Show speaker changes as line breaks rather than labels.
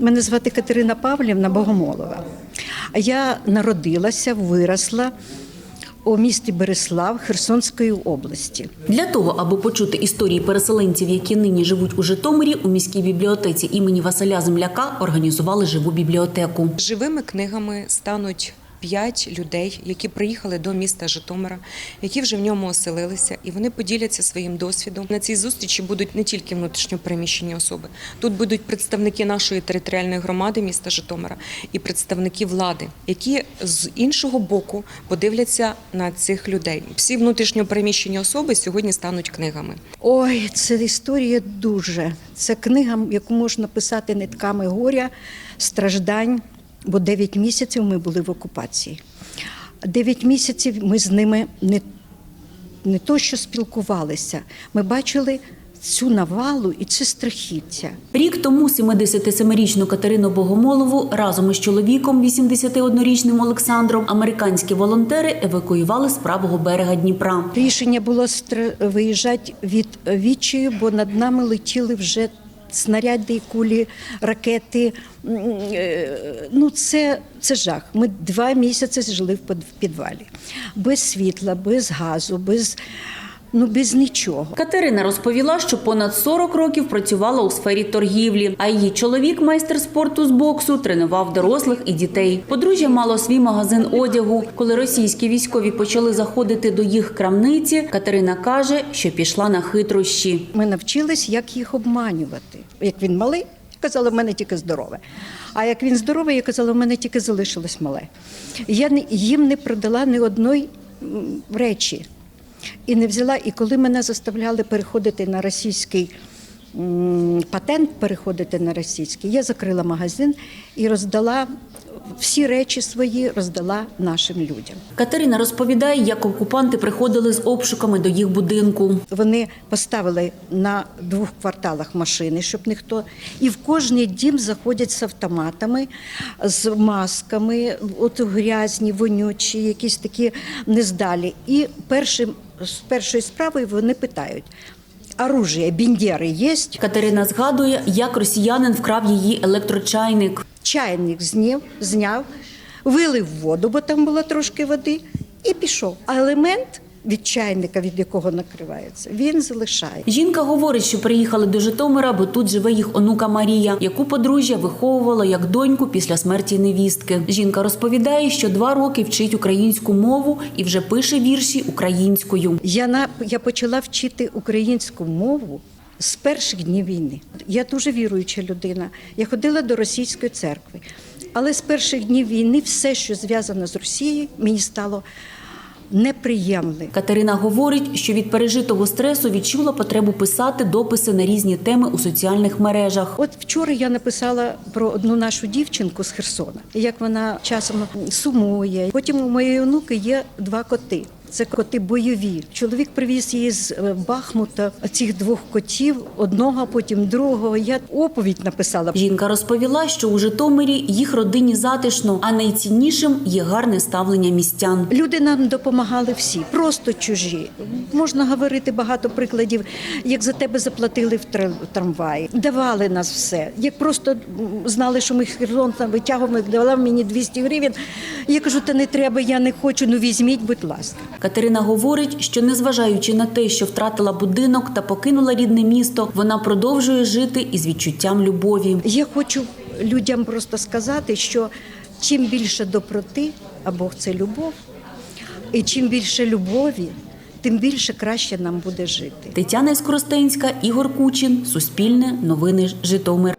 Мене звати Катерина Павлівна Богомолова. Я народилася, виросла у місті Береслав Херсонської області.
Для того, аби почути історії переселенців, які нині живуть у Житомирі, у міській бібліотеці імені Василя Земляка організували живу бібліотеку.
Живими книгами стануть п'ять людей, які приїхали до міста Житомира, які вже в ньому оселилися, і вони поділяться своїм досвідом. На цій зустрічі будуть не тільки внутрішньо переміщені особи, тут будуть представники нашої територіальної громади міста Житомира і представники влади, які з іншого боку подивляться на цих людей. Всі внутрішньо переміщені особи сьогодні стануть книгами.
Ой, це історія дуже. Це книга, яку можна писати нитками горя, страждань, бо 9 місяців ми були в окупації. 9 місяців ми з ними не, не то що спілкувалися, ми бачили цю навалу і це страхіття.
Рік тому 77-річну Катерину Богомолову разом із чоловіком, 81-річним Олександром, американські волонтери евакуювали з правого берега Дніпра.
Рішення було виїжджати від відчаю, бо над нами летіли вже снаряди, кулі, ракети. Е, Ну, це, це жах. Ми два місяці жили в під- в підвалі. Без світла, без газу, без, ну, без нічого.
Катерина розповіла, що понад 40 років працювала у сфері торгівлі, а її чоловік, майстер спорту з боксу, тренував дорослих і дітей. Подружжя мало свій магазин одягу. Коли російські військові почали заходити до їх крамниці, Катерина каже, що пішла на хитрощі.
Ми навчились, як їх обманювати. Як він малий, казала, в мене тільки здорове. А як він здоровий, я казала, в мене тільки залишилось мале. Я їм не продала ні одної речі. І не взяла. І коли мене заставляли переходити на російський патент, переходити на російський, я закрила магазин і роздала всі речі свої, роздала нашим людям.
Катерина розповідає, як окупанти приходили з обшуками до їх будинку.
Вони поставили на двох кварталах машини, щоб ніхто. І в кожний дім заходять з автоматами, з масками, от грязні, вонючі, якісь такі нездалі. І першим, з першої справи вони питають: оружие, біндери є?
Катерина згадує, як росіянин вкрав її електрочайник.
Чайник зняв, зняв, вилив воду, бо там було трошки води, і пішов. А елемент від чайника, від якого накривається, він залишає.
Жінка говорить, що приїхали до Житомира, бо тут живе їх онука Марія, яку подружжя виховувала як доньку після смерті невістки. Жінка розповідає, що два роки вчить українську мову і вже пише вірші українською.
Я на я почала вчити українську мову з перших днів війни. Я дуже віруюча людина. Я ходила до російської церкви, але з перших днів війни все, що зв'язано з Росією, мені стало неприємним.
Катерина говорить, що від пережитого стресу відчула потребу писати дописи на різні теми у соціальних мережах.
От вчора я написала про одну нашу дівчинку з Херсона, як вона часом сумує. Потім у моєї онуки є два коти. Це коти бойові. Чоловік привіз її з е, Бахмута цих двох котів, одного, потім другого. Я оповідь написала.
Жінка розповіла, що у Житомирі їх родині затишно, а найціннішим є гарне ставлення містян.
Люди нам допомагали всі, просто чужі. Можна говорити багато прикладів, як за тебе заплатили в тр- трамваї, давали нас все. Як просто знали, що ми Херсон там витягуємо, давала мені 200 гривень. Я кажу, та не треба, я не хочу. Ну візьміть, будь ласка.
Катерина говорить, що незважаючи на те, що втратила будинок та покинула рідне місто, вона продовжує жити із відчуттям любові.
Я хочу людям просто сказати, що чим більше доброти, а Бог це любов, і чим більше любові, тим більше краще нам буде жити.
Тетяна Скоростенська, Ігор Кучин, Суспільне, Новини Житомир.